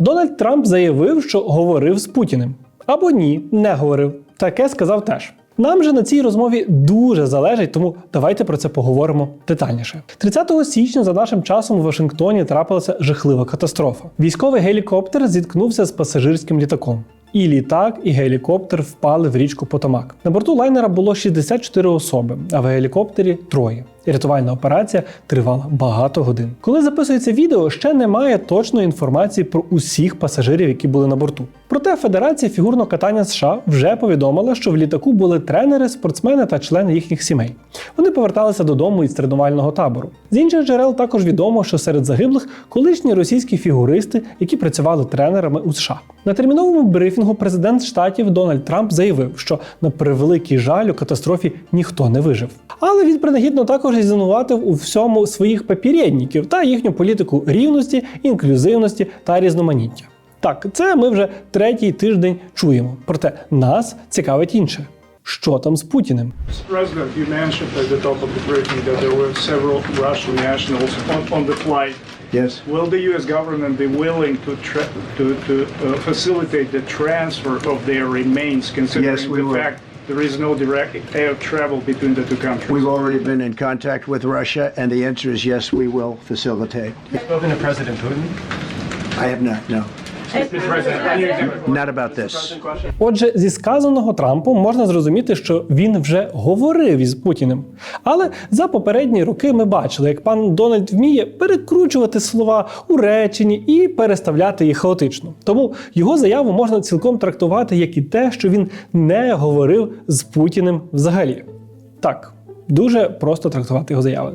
Дональд Трамп заявив, що говорив з Путіним. Або ні, не говорив. Таке сказав теж. Нам же на цій розмові дуже залежить, тому давайте про це поговоримо детальніше. 30 січня за нашим часом у Вашингтоні трапилася жахлива катастрофа. Військовий гелікоптер зіткнувся з пасажирським літаком. І літак, і гелікоптер впали в річку Потомак. На борту лайнера було 64 особи, а в гелікоптері троє. Рятувальна операція тривала багато годин. Коли записується відео, ще немає точної інформації про усіх пасажирів, які були на борту. Проте Федерація фігурного катання США вже повідомила, що в літаку були тренери, спортсмени та члени їхніх сімей. Вони поверталися додому із тренувального табору. З інших джерел також відомо, що серед загиблих колишні російські фігуристи, які працювали тренерами у США. На терміновому брифінгу президент штатів Дональд Трамп заявив, що на превеликий жаль у катастрофі ніхто не вижив. Але він принагідно також і звинуватив у всьому своїх попередників та їхню політику рівності, інклюзивності та різноманіття. Так, це ми вже третій тиждень чуємо. Проте нас цікавить інше. Що там з Путіним? Yes. Will the U.S. government be willing to tra- to, to uh, facilitate the transfer of their remains, considering Yes, we the will. fact there is no direct air travel between the two countries? We've already been in contact with Russia, and the answer is yes, we will facilitate. Have you spoken to President Putin? I have not, no. Not about this. Отже, зі сказаного Трампом можна зрозуміти, що він вже говорив із Путіним. Але за попередні роки ми бачили, як пан Дональд вміє перекручувати слова у реченні і переставляти їх хаотично. Тому його заяву можна цілком трактувати як і те, що він не говорив з Путіним взагалі. Так, дуже просто трактувати його заяви.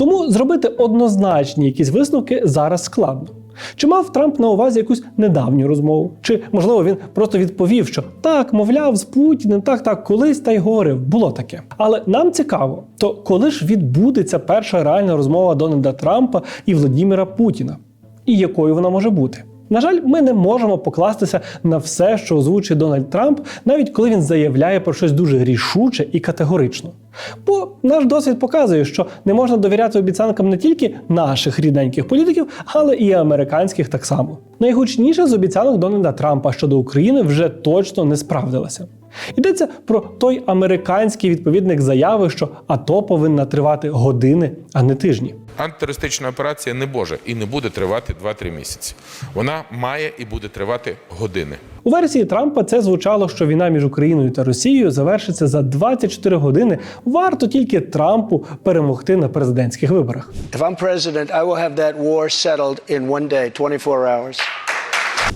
Тому зробити однозначні якісь висновки зараз складно. Чи мав Трамп на увазі якусь недавню розмову? Чи можливо він просто відповів, що так, мовляв, з Путіним, так, так, колись та й говорив, було таке. Але нам цікаво, то коли ж відбудеться перша реальна розмова Дональда Трампа і Владіміра Путіна? І якою вона може бути? На жаль, ми не можемо покластися на все, що озвучує Дональд Трамп, навіть коли він заявляє про щось дуже рішуче і категорично. Бо наш досвід показує, що не можна довіряти обіцянкам не тільки наших рідненьких політиків, але і американських так само. Найгучніше з обіцянок Дональда Трампа щодо України вже точно не справдилася. Йдеться про той американський відповідник заяви, що АТО повинна тривати години, а не тижні. Антитерористична операція не може і не буде тривати 2-3 місяці. Вона має і буде тривати години. У версії Трампа це звучало, що війна між Україною та Росією завершиться за 24 години. Варто тільки Трампу перемогти на президентських виборах. If I'm president, I will have that war settled in one day, 24 hours.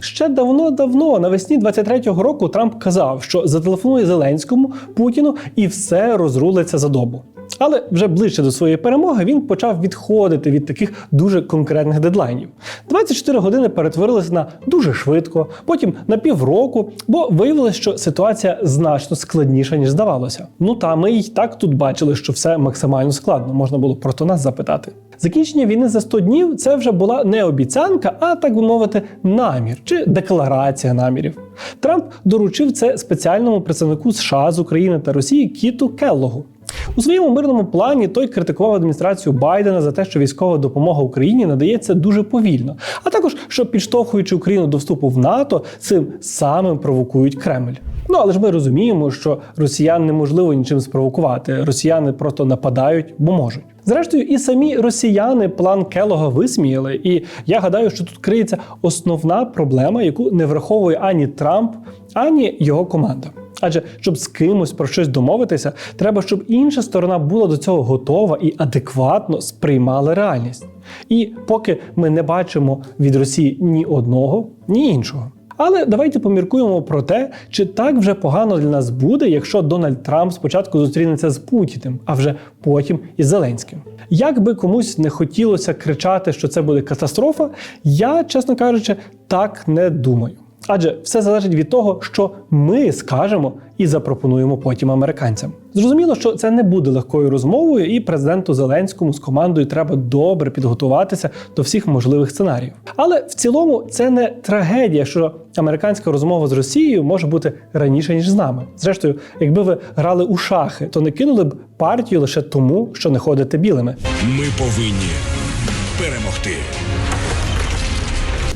Ще давно-давно, навесні 23-го року, Трамп казав, що зателефонує Зеленському Путіну і все розрулиться за добу. Але вже ближче до своєї перемоги він почав відходити від таких дуже конкретних дедлайнів. 24 години перетворилися на дуже швидко, потім на півроку, бо виявилось, що ситуація значно складніша, ніж здавалося. Ну та ми й так тут бачили, що все максимально складно. Можна було про нас запитати. Закінчення війни за 100 днів це вже була не обіцянка, а так би мовити, намір чи декларація намірів. Трамп доручив це спеціальному представнику США з України та Росії Кіту Келлогу. У своєму мирному плані той критикував адміністрацію Байдена за те, що військова допомога Україні надається дуже повільно, а також що підштовхуючи Україну до вступу в НАТО, цим самим провокують Кремль. Ну але ж ми розуміємо, що росіян неможливо нічим спровокувати. Росіяни просто нападають, бо можуть. Зрештою, і самі росіяни план Келога висміяли. І я гадаю, що тут криється основна проблема, яку не враховує ані Трамп, ані його команда. Адже щоб з кимось про щось домовитися, треба, щоб інша сторона була до цього готова і адекватно сприймала реальність. І поки ми не бачимо від Росії ні одного, ні іншого. Але давайте поміркуємо про те, чи так вже погано для нас буде, якщо Дональд Трамп спочатку зустрінеться з Путіним, а вже потім із Зеленським. Як би комусь не хотілося кричати, що це буде катастрофа, я, чесно кажучи, так не думаю. Адже все залежить від того, що ми скажемо і запропонуємо потім американцям. Зрозуміло, що це не буде легкою розмовою, і президенту Зеленському з командою треба добре підготуватися до всіх можливих сценаріїв. Але в цілому це не трагедія, що американська розмова з Росією може бути раніше ніж з нами. Зрештою, якби ви грали у шахи, то не кинули б партію лише тому, що не ходите білими. Ми повинні перемогти.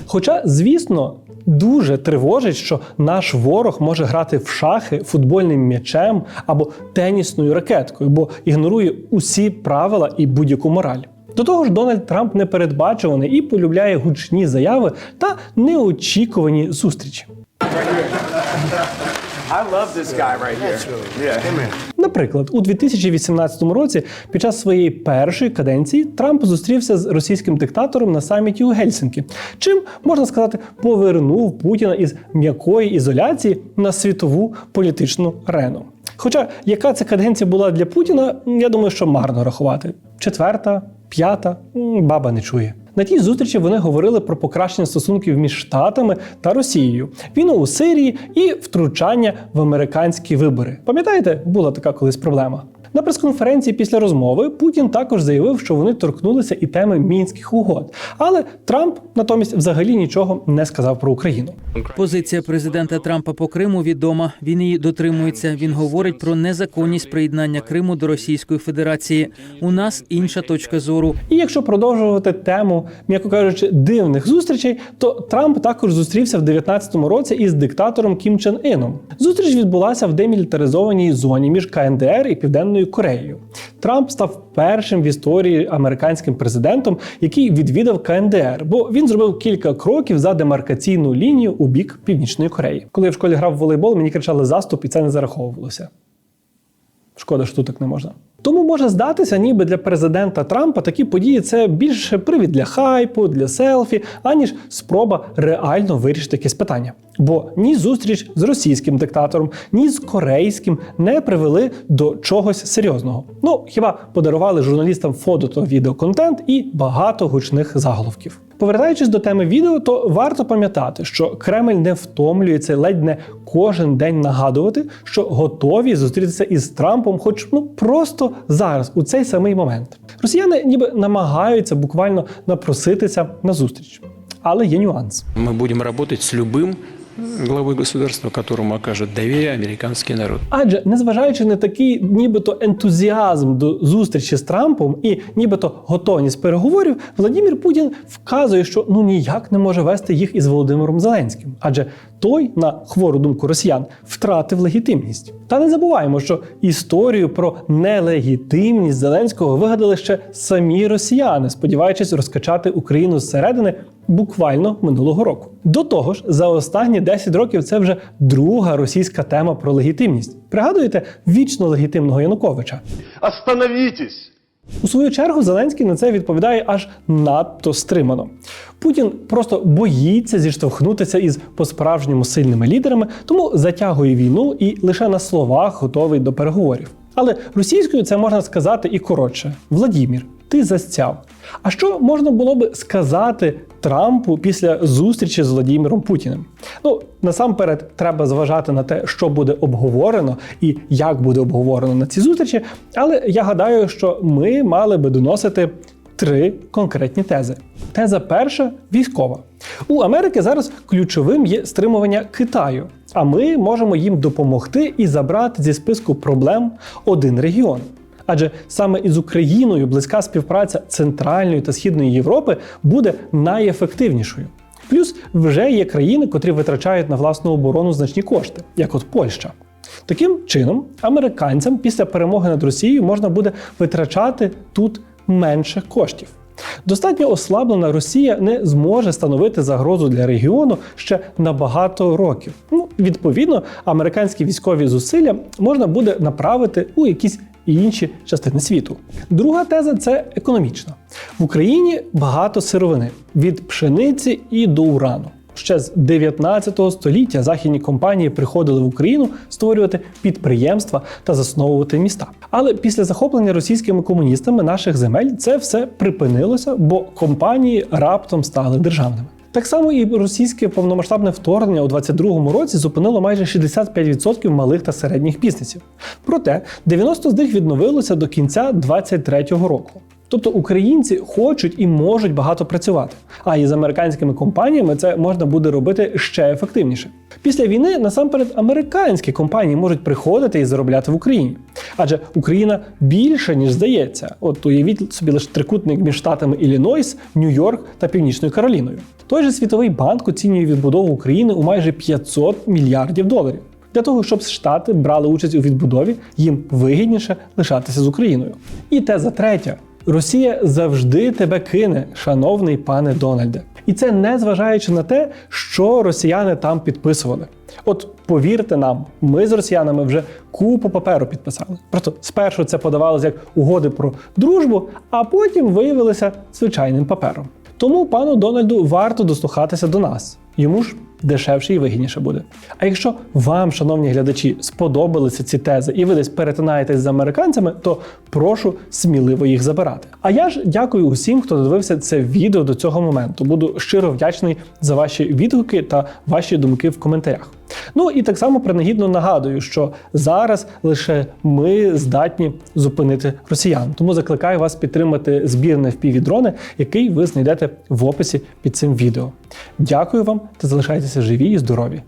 Хоча, звісно, дуже тривожить, що наш ворог може грати в шахи футбольним м'ячем або тенісною ракеткою, бо ігнорує усі правила і будь-яку мораль. До того ж, Дональд Трамп непередбачуваний і полюбляє гучні заяви та неочікувані зустрічі. I love this guy right here. Yeah. Наприклад, у 2018 році, під час своєї першої каденції, Трамп зустрівся з російським диктатором на саміті у Гельсінкі, чим можна сказати, повернув Путіна із м'якої ізоляції на світову політичну арену. Хоча яка ця каденція була для Путіна, я думаю, що марно рахувати. Четверта, п'ята, баба не чує. На тій зустрічі вони говорили про покращення стосунків між Штатами та Росією, війну у Сирії і втручання в американські вибори. Пам'ятаєте, була така колись проблема. На прес-конференції після розмови Путін також заявив, що вони торкнулися і теми мінських угод. Але Трамп натомість взагалі нічого не сказав про Україну. Позиція президента Трампа по Криму відома. Він її дотримується. Він говорить про незаконність приєднання Криму до Російської Федерації. У нас інша точка зору. І якщо продовжувати тему, м'яко кажучи, дивних зустрічей, то Трамп також зустрівся в 19-му році із диктатором Кім Чен Іном. Зустріч відбулася в демілітаризованій зоні між КНДР і Південною Кореєю. Трамп став першим в історії американським президентом, який відвідав КНДР, бо він зробив кілька кроків за демаркаційну лінію у бік Північної Кореї. Коли я в школі грав в волейбол, мені кричали заступ, і це не зараховувалося. Шкода, що тут так не можна. Тому може здатися, ніби для президента Трампа такі події це більше привід для хайпу, для селфі, аніж спроба реально вирішити якесь питання. Бо ні зустріч з російським диктатором, ні з корейським не привели до чогось серйозного. Ну хіба подарували журналістам фото та відеоконтент і багато гучних заголовків. Повертаючись до теми відео, то варто пам'ятати, що Кремль не втомлюється ледь не кожен день нагадувати, що готові зустрітися із Трампом, хоч ну просто зараз, у цей самий момент. Росіяни ніби намагаються буквально напроситися на зустріч. Але є нюанс. Ми будемо працювати з любым главой государства, которому окажет доверие американский народ. Адже незважаючи на такий нібито ентузіазм до зустрічі з Трампом і нібито готовність переговорів, Владимир Путін вказує, що ну ніяк не може вести їх із Володимиром Зеленським, адже той, на хвору думку росіян, втратив легітимність. Та не забуваємо, що історію про нелегітимність Зеленського вигадали ще самі росіяни, сподіваючись розкачати Україну зсередини буквально минулого року. До того ж, за останні 10 років це вже друга російська тема про легітимність. Пригадуєте вічно легітимного Януковича? Остановитесь! У свою чергу Зеленський на це відповідає аж надто стримано. Путін просто боїться зіштовхнутися із по-справжньому сильними лідерами, тому затягує війну і лише на словах готовий до переговорів. Але російською це можна сказати і коротше: Владімір, ти застяв. А що можна було би сказати Трампу після зустрічі з Владіміром Путіним? Ну насамперед треба зважати на те, що буде обговорено і як буде обговорено на цій зустрічі. Але я гадаю, що ми мали би доносити три конкретні тези. Теза перша військова. У Америки зараз ключовим є стримування Китаю, а ми можемо їм допомогти і забрати зі списку проблем один регіон. Адже саме із Україною близька співпраця Центральної та Східної Європи буде найефективнішою. Плюс вже є країни, котрі витрачають на власну оборону значні кошти, як от Польща. Таким чином, американцям після перемоги над Росією можна буде витрачати тут менше коштів. Достатньо ослаблена Росія не зможе становити загрозу для регіону ще на багато років. Ну, відповідно, американські військові зусилля можна буде направити у якісь інші частини світу. Друга теза це економічна. В Україні багато сировини від пшениці і до урану. Ще з 19 століття західні компанії приходили в Україну створювати підприємства та засновувати міста. Але після захоплення російськими комуністами наших земель це все припинилося, бо компанії раптом стали державними. Так само і російське повномасштабне вторгнення у 22-му році зупинило майже 65% малих та середніх бізнесів. Проте 90 з них відновилося до кінця 23-го року. Тобто українці хочуть і можуть багато працювати. А із американськими компаніями це можна буде робити ще ефективніше. Після війни насамперед американські компанії можуть приходити і заробляти в Україні. Адже Україна більше, ніж здається. От уявіть собі лише трикутник між штатами Іллінойс, Нью-Йорк та Північною Кароліною. Той же Світовий банк оцінює відбудову України у майже 500 мільярдів доларів. Для того, щоб Штати брали участь у відбудові, їм вигідніше лишатися з Україною. І теза третя. Росія завжди тебе кине, шановний пане Дональде. І це не зважаючи на те, що росіяни там підписували. От повірте нам, ми з росіянами вже купу паперу підписали. Просто спершу це подавалося як угоди про дружбу, а потім виявилося звичайним папером. Тому пану Дональду варто дослухатися до нас. Йому ж дешевше і вигідніше буде. А якщо вам, шановні глядачі, сподобалися ці тези і ви десь перетинаєтесь з американцями, то прошу сміливо їх забирати. А я ж дякую усім, хто додивився це відео до цього моменту. Буду щиро вдячний за ваші відгуки та ваші думки в коментарях. Ну і так само принагідно нагадую, що зараз лише ми здатні зупинити росіян. Тому закликаю вас підтримати збір на впівдрони, який ви знайдете в описі під цим відео. Дякую вам та залишайтеся живі і здорові!